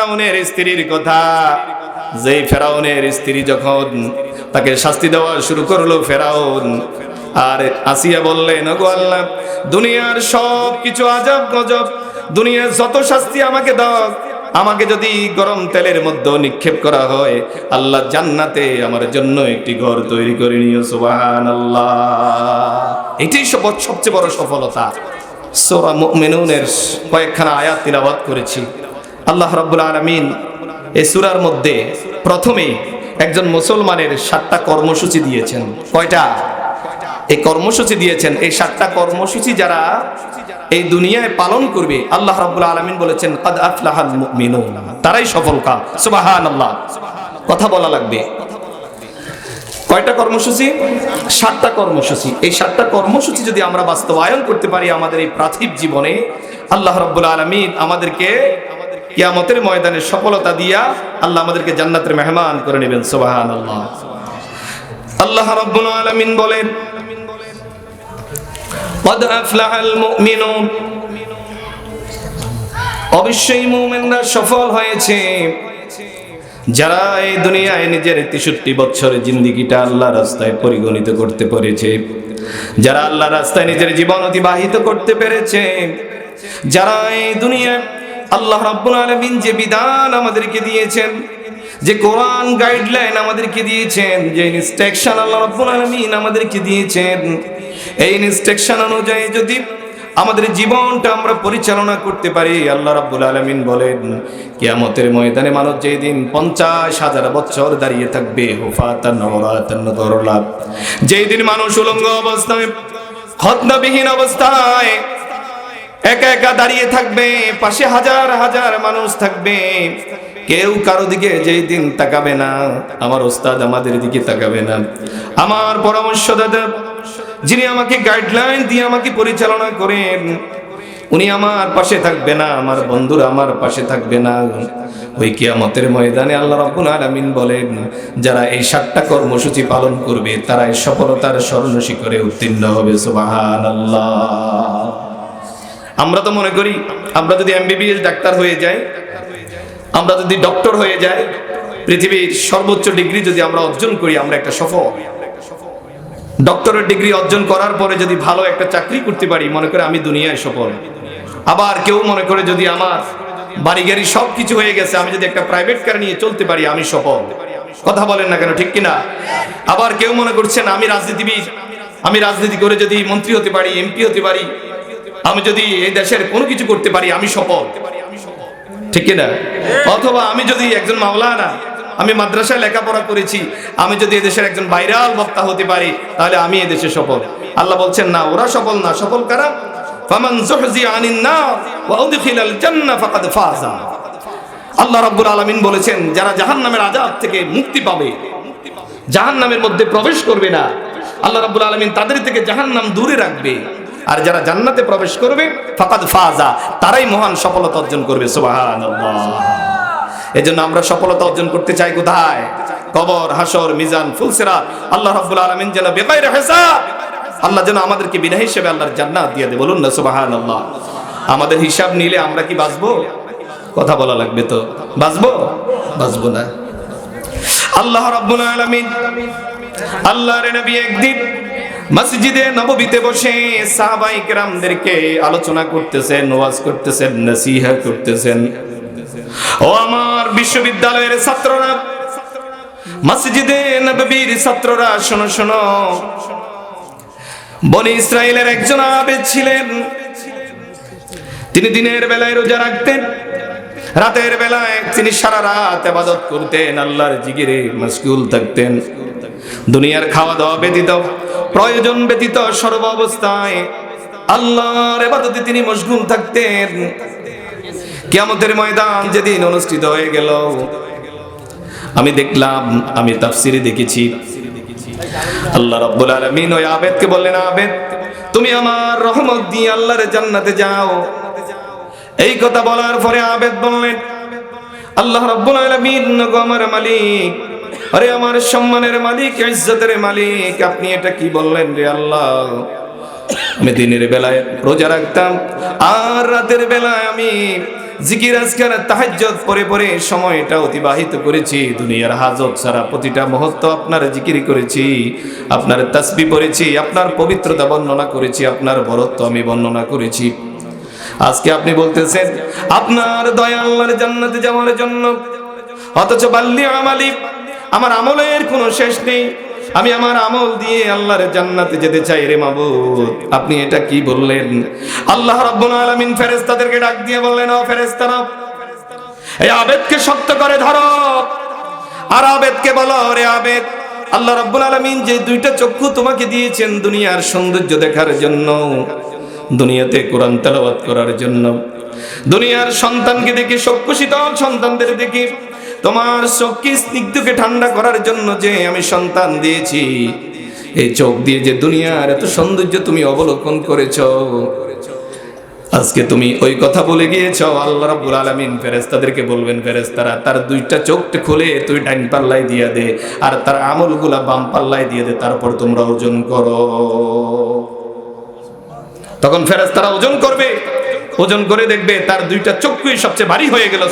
ফেরাউনের স্ত্রীর কথা। যেই ফেরাউনের স্ত্রী যখন তাকে শাস্তি দেওয়া শুরু করল ফেরাউন, আর আসিয়া বললেন, ওগো আল্লাহ, দুনিয়ার সব কিছু আজব গজব, দুনিয়ার যত শাস্তি আমাকে দাও, আমাকে যদি গরম তেলের মধ্যে নিক্ষেপ করা হয়, আল্লাহ জান্নাতে আমার জন্য একটি ঘর তৈরি করে নিও সুবাহান আল্লাহ এটাই সব- সবচেয়ে বড় সফলতা। সোরা মুমিনুনের কয়েকখানা আয়াত তিলাবাত করেছি। আল্লাহ রাব্বুল আলামিন এই সূরার মধ্যে প্রথমে একজন মুসলমানের সাতটা কর্মসূচি দিয়েছেন। কয়টা? এই কর্মসূচি দিয়েছেন, এই সাতটা কর্মসূচি যারা এই দুনিয়ায় পালন করবে, আল্লাহ রাব্বুল আলামিন বলেছেন, কাদ আফলাহাল মুমিনুন। তারাই সফল কাম। সুবহানাল্লাহ। কথা বলা লাগবে। কয়টা কর্মসূচি? সাতটা কর্মসূচি। এই সাতটা কর্মসূচি যদি আমরা বাস্তবায়ন করতে পারি আমাদের এই পার্থিব জীবনে, আল্লাহ রাব্বুল আলামিন আমাদেরকে কিয়ামতের ময়দানে সফলতা দিয়া আল্লাহ আমাদেরকে জান্নাতের মেহমান করে নেবেন সুবহানাল্লাহ আল্লাহ রাব্বুল আলামিন বলেন قد أفلح المؤمنون অবশ্যই মুমিনরা সফল হয়েছে যারা এই দুনিয়ায় নিজের তেষট্টি বছরের জিন্দিগিটা আল্লাহ রাস্তায় পরিগণিত করতে পেরেছে যারা আল্লাহ রাস্তায় নিজের জীবন অতিবাহিত করতে পেরেছে যারা এই দুনিয়ায় আল্লাহ রাব্বুল আলামিন যে বিধান আমাদেরকে দিয়েছেন, যে কোরআন গাইডলাইন আমাদেরকে দিয়েছেন, যে ইনস্ট্রাকশন আল্লাহ রাব্বুল আলামিন আমাদেরকে দিয়েছেন, এই ইনস্ট্রাকশন অনুযায়ী যদি আমাদের জীবনটা আমরা পরিচালনা করতে পারি, আল্লাহ রাব্বুল আলামিন বলেন, কিয়ামতের ময়দানে মানুষ যেই দিন পঞ্চাশ হাজার বছর দাঁড়িয়ে থাকবে যেই দিন মানুষ উলঙ্গ অবস্থায়, খতনাবিহীন অবস্থায় একা একা দাঁড়িয়ে থাকবে, পাশে হাজার হাজার মানুষ থাকবে। কেউ কারও দিকে যেই দিন তাকাবে না, আমার ওস্তাদ আমাদের দিকে তাকাবে না। আমার পরামর্শ দাদা, যিনি আমাকে গাইডলাইন দিয়ে আমাকে পরিচালনা করেন, উনি আমার পাশে থাকবে না, আমার বন্ধুরা আমার পাশে থাকবে না। ওই কিয়ামতের ময়দানে আল্লাহ রাব্বুল আলামিন বলেন, যারা এই সাতটা কর্মসূচি পালন করবে তারা এই সফলতার স্বর্ণ শিখরে উত্তীর্ণ হবে, সুবহানাল্লাহ। আমরা তো মনে করি, আমরা যদি এমবিবিএস ডাক্তার হয়ে যাই, আমরা যদি ডক্টর হয়ে যাই, পৃথিবীর সর্বোচ্চ ডিগ্রি যদি আমরা অর্জন করি, আমরা একটা সফল। ডক্টরের ডিগ্রি অর্জন করার পরে যদি ভালো একটা চাকরি করতে পারি, মনে করে আমি দুনিয়ায় সফল। আবার কেউ মনে করে যদি আমার বাড়ি গাড়ি সব কিছু হয়ে গেছে, আমি যদি একটা প্রাইভেট কার নিয়ে চলতে পারি, আমি সফল। কথা বলেন না কেন, ঠিক কিনা? আবার কেউ মনে করছেন, আমি রাজনীতিবিদ, আমি রাজনীতি করে যদি মন্ত্রী হতে পারি এমপি হতে পারি আমি যদি এই দেশের কোনো কিছু করতে পারি, আমি সফল। ঠিক কিনা? অথবা আমি যদি একজন মাওলানা, আমি মাদ্রাসায় লেখাপড়া করেছি, আমি যদি এদেশের একজন ভাইরাল বক্তা হতে পারি, তাহলে আমি এদেশে সফল। আল্লাহ বলছেন, না, ওরা সফল না, সফল কারা? আনিন আল্লাহ বলেছেন, যারা জাহান্নামের থেকে মুক্তি পাবে, জাহান্নামের মধ্যে প্রবেশ করবে না। আল্লাহ তাদের থেকে জাহান্নাম দূরে রাখবে। আর যারা জান্নাতে প্রবেশ করবে, ফাকাদ ফাজা, তারাই মহান সফলতা অর্জন করবে, সুবহানাল্লাহ। এজন্য আমরা সফলতা অর্জন করতে চাই কোথায়? কবর হাসর মিজান, ফুলসিরাত। আল্লাহ রাব্বুল আলামিন যেন বেকায়দা হিসাব, আল্লাহ যেন আমাদেরকে বিনা হিসেবে আল্লাহর জান্নাত দিয়ে দেয়। বলুন না, সুবহানাল্লাহ। আমাদের হিসাব নিলে আমরা কি বাঁচবো? কথা বলা লাগবে তো। বাঁচবো? বাঁচবো না। আল্লাহ রাব্বুল আলামিন, আল্লাহর নবী একদিন মসজিদে নববীতে বসে সাহাবাই কেরামদেরকে আলোচনা করতেছেন, ওয়াজ করতেছেন, নসিহা করতেছেন। ও আমার বিশ্ববিদ্যালয়ের ছাত্ররা, মসজিদে নববীর ছাত্ররা, শোনো শোনো। বনি ইসরায়েলের একজন আবেদ ছিলেন। তিনি দিনের বেলায় রোজা রাখতেন। রাতের বেলায় তিনি সারা রাত আবাদত করতেন, আল্লাহর জিগিরে মশগুল থাকতেন। দুনিয়ার খাওয়া দাওয়া ব্যতীত, প্রয়োজন ব্যতীত সর্ব অবস্থায় আল্লাহর এবাদতে তিনি মশগুল থাকতেন। কিয়ামতের ময়দান যেদিন অনুষ্ঠিত হয়ে গেল, আমি দেখলাম, আমি তাফসিরে দেখেছি। আল্লাহ রাব্বুল আলামিন ওই আবেদকে বললেন, আবেদ, তুমি আমার রহমত দিয়ে আল্লাহর জান্নাতে যাও। এই কথা বলার পরে আবেদ বললেন, আল্লাহ রাব্বুল আলামিন আমার মালিক। আরে আমার সম্মানের মালিক, ইজ্জতের মালিক, আপনি এটা কি বললেন রে আল্লাহ? আমি দিনের বেলায় রোজা রাখতাম, আর রাতের বেলায় আমি জিকির, আজকার তাহাজ্জত পরে পরে সময়টা অতিবাহিত করেছি। দুনিয়ার হাজত ছাড়া প্রতিটা মুহূর্ত আপনার জিকির করেছি, আপনার তাসবি পড়েছি, আপনার পবিত্রতা বর্ণনা করেছি, আপনার বরত্ব আমি বর্ণনা করেছি। আজকে আপনি বলতেছেন, আপনার দয়া আল্লাহর জান্নাতে যাওয়ার জন্য, অথচ বাল্লি আমালি, আমার আমলের কোনো শেষ নেই। আমি আমার আমল দিয়ে আল্লাহর জান্নাতে যেতে চাই রে মাবুদ। আপনি এটা কি বললেন? আল্লাহ রাব্বুল আলামিন ফেরেশতাদেরকে ডাক দিয়ে বললেন, ও ফেরেশতারা, এই আবেদকে শক্ত করে ধরো। আর আবেদকে বলো, রে আবেদ, আল্লাহ রাব্বুল আলামিন যে দুইটা চক্ষু তোমাকে দিয়েছেন দুনিয়ার সৌন্দর্য দেখার জন্য দুনিয়াতে কোরআন তেলাওয়াত করার জন্য। দুনিয়ার সন্তানকে দেখে সক্ষ শীতল সন্তানদের দেখে তোমার চোখকে স্নিগ্ধকে ঠান্ডা করার জন্য যে আমি সন্তান দিয়েছি। এই চোখ দিয়ে যে দুনিয়ার এত সৌন্দর্য তুমি অবলোকন করেছ, আজকে তুমি ওই কথা বলে গিয়েছ, আল্লাহ রাব্বুল আলামিন ফেরেশতাদেরকে বলবেন, ফেরেশতারা, তার দুইটা চোখটা খুলে তুই ডাইন পাল্লায় দিয়ে দে, আর তার আমলগুলা বাম পাল্লায় দিয়ে দে, তারপর তোমরা ওজন করো। তখন ফেরেশতারা ওজন করবে। ওজন করে দেখবে তার দুইটা চক্ষুই সবচেয়ে ভারী হয়ে গেল।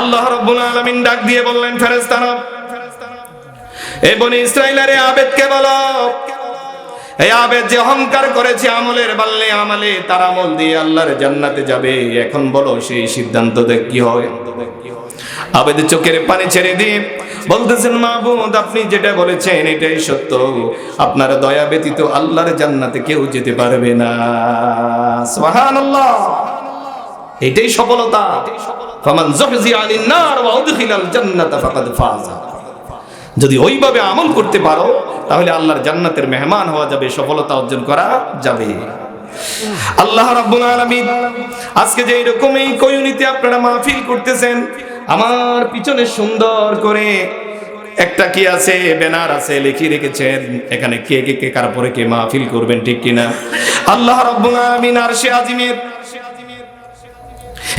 আল্লাহ রাব্বুল ডাক দিয়ে বললেন ফেরেশতারা এই বনি ইসরাইলের আবেদকে বলো। এই আবেদ যে অহংকার করেছে আমলের বাল্লে আমলে, তার আমল দিয়ে আল্লাহর জান্নাতে যাবে। এখন বলো, সেই সিদ্ধান্ত দেখ কি হয়? আবেদ চোখের পানি ছেড়ে দিয়ে বলতেছেন মাহবুদ আপনি যেটা বলেছেন এটাই সত্য। আপনার দয়া ব্যতীত আল্লাহর জান্নাতে কেউ যেতে পারবে না। সুবহানাল্লাহ। এটাই সফলতা। ফামান যুহজি আনিন নার ওয়া উদখিলাল জান্নাতা ফাকাদ যদি ওইভাবে আমল করতে পারো, তাহলে আল্লাহর জান্নাতের মেহমান হওয়া যাবে, সফলতা অর্জন করা যাবে। আল্লাহ রাব্বুল আলামিন, আজকে যে এরকম এই কয়ুনিতে আপনারা মাহফিল করতেছেন আমার পিছনে সুন্দর করে একটা কি আছে, ব্যানার আছে, লিখে রেখেছেন। এখানে কে কে কে, কার পরে কে মাহফিল করবেন, ঠিক কিনা? আল্লাহ রাব্বুল আলামিন আরশে আজিমের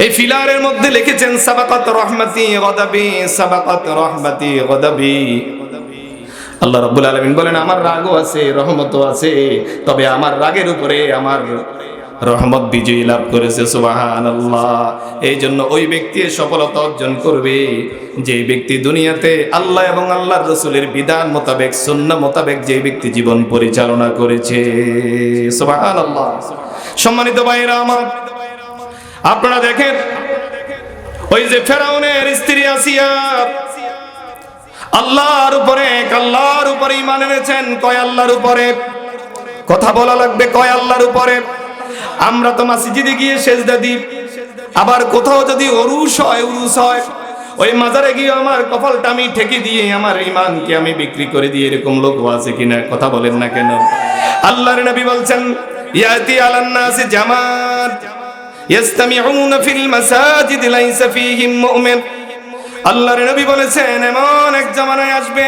এই ফিলারের মধ্যে লিখেছেন, সাবাকাত রহমাতি গদাবি সাবাকাত রহমাতি গদাবি আল্লাহ রাব্বুল আলামিন বলেন, আমার রাগও আছে, রহমতও আছে, তবে আমার রাগের উপরে আমার রহমত বিজয়ী লাভ করেছে সুবাহান আল্লাহ এই জন্য ওই ব্যক্তি সফলতা অর্জন করবে। যে ব্যক্তি দুনিয়াতে আল্লাহ এবং আল্লাহর রসুলের বিধান মোতাবেক, সুন্নাহ মোতাবেক যে ব্যক্তি জীবন পরিচালনা করেছে সুবাহান আল্লাহ সম্মানিত ভাইরা আমার, আপনারা দেখেন, ওই যে ফেরাউনের স্ত্রী আসিয়া, আল্লাহর উপরে আল্লাহর উপরে ইমান এনেছেন, কয় আল্লাহর উপরে? কথা বলা লাগবে, কয় আল্লাহর উপরে? আমরা তো মসজিদে গিয়ে সেজদা দিই। আবার কোথাও যদি অরুষ হয় উরুস হয়, ওই মাজারে গিয়ে আমার কপালটা আমি ঠেকে দিয়ে আমার ইমানকে আমি বিক্রি করে দিয়ে এরকম লোক আছে কিনা কথা বলেন না কেন? আল্লাহর নবী বলছেন, ইয়াতি আলান নাসি জামাত, ইয়াস্তামিউনা ফিল মাসাজিদ লাইসা ফীহিম মুমিন। আল্লাহর নবী বলেছেন, এমন এক জামানায় আসবে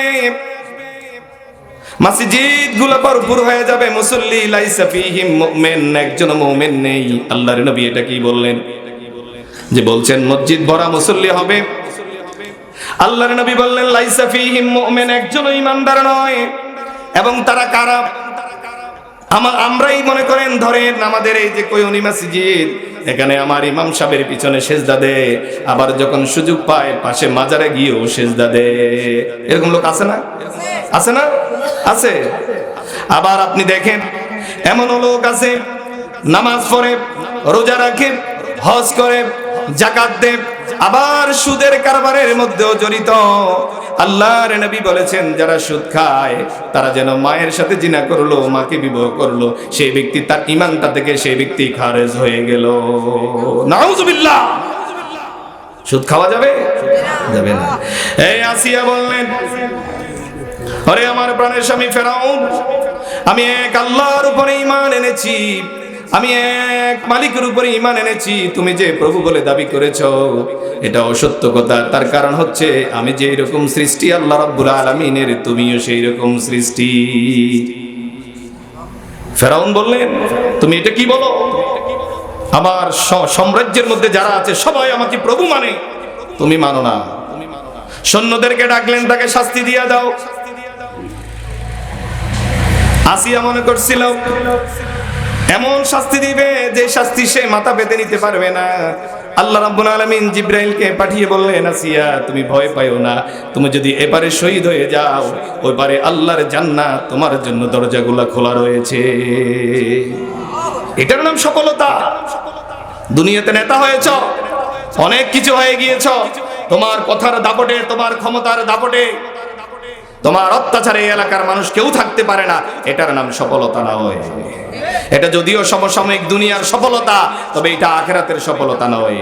মসজিদগুলো ভরপুর হয়ে যাবে, মুসল্লি লাইসা ফীহিম মুমিন, একজন মুমিন নেই। আল্লাহর নবী এটা কি বললেন? যে বলছেন, মসজিদ ভরা মুসল্লি হবে। আল্লাহর নবী বললেন, লাইসা ফীহিম মুমিন একজন ইমানদার নয়। এবং তারা কারা? আমার আমরাই মনে করেন, ধরেন আমাদের এই যে কয়নি মসজিদ, এখানে আমার ইমাম সাহেবের পিছনে সেজদা দে, আবার যখন সুযোগ পায়, পাশে মাজারে গিয়েও সেজদা দে। এরকম লোক আছে না? আছে না? আছে। আবার আপনি দেখেন এমনও লোক আছে, নামাজ পড়ে, রোজা রাখে, হজ করে জাকাত দেব আবার সুদের কারবারের মধ্যেও জড়িত। আল্লাহর নবী বলেছেন, যারা সুদ খায়, তারা যেন মায়ের সাথে জিনা করল, মাকে বিবাহ করল, সেই ব্যক্তি তার ইমানটা থেকে সেই ব্যক্তি খারেজ হয়ে গেল। নাউজুবিল্লাহ! সুদ খাওয়া যাবে? যাবে না। এই আসিয়া বললেন আরে আমার প্রাণের স্বামী ফেরাউন, আমি এক আল্লাহর উপরে ইমান এনেছি, আমি এক মালিকের উপরে ইমান এনেছি, তুমি যে প্রভু বলে দাবি করেছ এটা অসত্য কথা। তার কারণ হচ্ছে, আমি যে এরকম সৃষ্টি, আল্লাহ রাব্বুল আলামিনের, তুমিও সেই রকম সৃষ্টি। ফেরাউন বললেন, তুমি এটা কি বলো? আমার সাম্রাজ্যের মধ্যে যারা আছে, সবাই আমাকে প্রভু মানে। তুমি মানো না। সৈন্যদেরকে ডাকলেন, তাকে শাস্তি দিয়া দাও। আসিয়া মনে করছিল, এমন শাস্তি দিবে যে শাস্তি সে মাথা পেতে নিতে পারবে না। আল্লাহ রাব্বুল আলামিন জিব্রাইলকে পাঠিয়ে বললেন, আসিয়া, তুমি ভয় পাইও না। তুমি যদি এপারে শহীদ হয়ে যাও ওই পারে আল্লাহর জান্নাত তোমার জন্য দরজাগুলা খোলা রয়েছে। এটার নাম সফলতা। দুনিয়াতে নেতা হয়েছ, অনেক কিছু হয়ে গিয়েছ। তোমার কথার দাপটে, তোমার ক্ষমতার দাপটে তোমার অত্যাচারে এই এলাকার মানুষ কেউ থাকতে পারে না এটার নাম সফলতা নয় এটা যদিও সমসাময়িক দুনিয়ার সফলতা তবে এটা আখেরাতের সফলতা নয়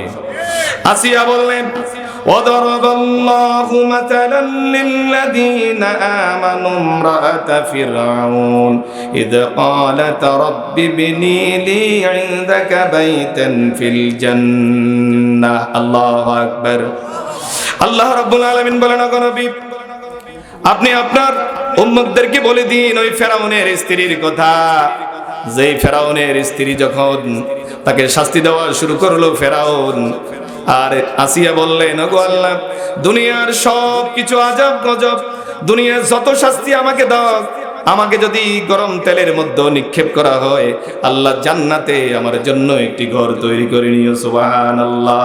আসিয়া বললেন وضرب الله مثلا للذين آمنوا امرأة فرعون إذ قالت رب ابني لي عندك بيتا في الجنة الله أكبر আল্লাহ রাব্বুল আলামিন বলেন ওগো নবী আপনি আপনার উম্মতদেরকে বলে দিন, ওই ফেরাউনের স্ত্রীর কথা। যেই ফেরাউনের স্ত্রী যখন তাকে শাস্তি দেওয়া শুরু করল ফেরাউন, আর আসিয়া বললেন, ওগো আল্লাহ, দুনিয়ার সব কিছু আজব গজব। দুনিয়ার যত শাস্তি আমাকে দাও, আমাকে যদি গরম তেলের মধ্যে নিক্ষেপ করা হয়, আল্লাহ জান্নাতে আমার জন্য একটি ঘর তৈরি করে নিও সুবাহান আল্লাহ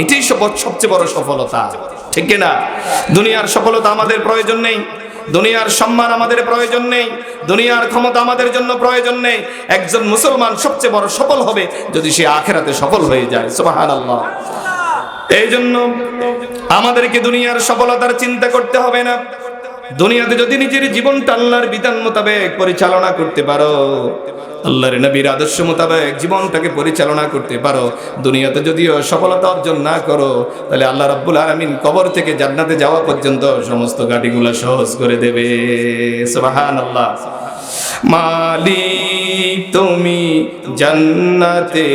এটাই সবচেয়ে বড় সফলতা। ঠিক না দুনিয়ার সফলতা আমাদের প্রয়োজন নেই। দুনিয়ার সম্মান আমাদের প্রয়োজন নেই। দুনিয়ার ক্ষমতা আমাদের জন্য প্রয়োজন নেই। একজন মুসলমান সবচেয়ে বড় সফল হবে যদি সে আখেরাতে সফল হয়ে যায়। সুবাহান আল্লাহ এই জন্য আমাদেরকে দুনিয়ার সফলতার চিন্তা করতে হবে না। দুনিয়াতে যদি নিজের জীবনটা আল্লাহর বিধান মোতাবেক পরিচালনা করতে পারো, আল্লাহর নবীর আদর্শ মোতাবেক জীবনটাকে পরিচালনা করতে পারো, দুনিয়াতে যদিও সফলতা অর্জন না করো, তাহলে আল্লাহ রাব্বুল আলামিন কবর থেকে জান্নাতে যাওয়া পর্যন্ত সমস্ত গাড়িগুলো সহজ করে দেবে। সুবহানাল্লাহ। মালিক, তুমি জান্নাতে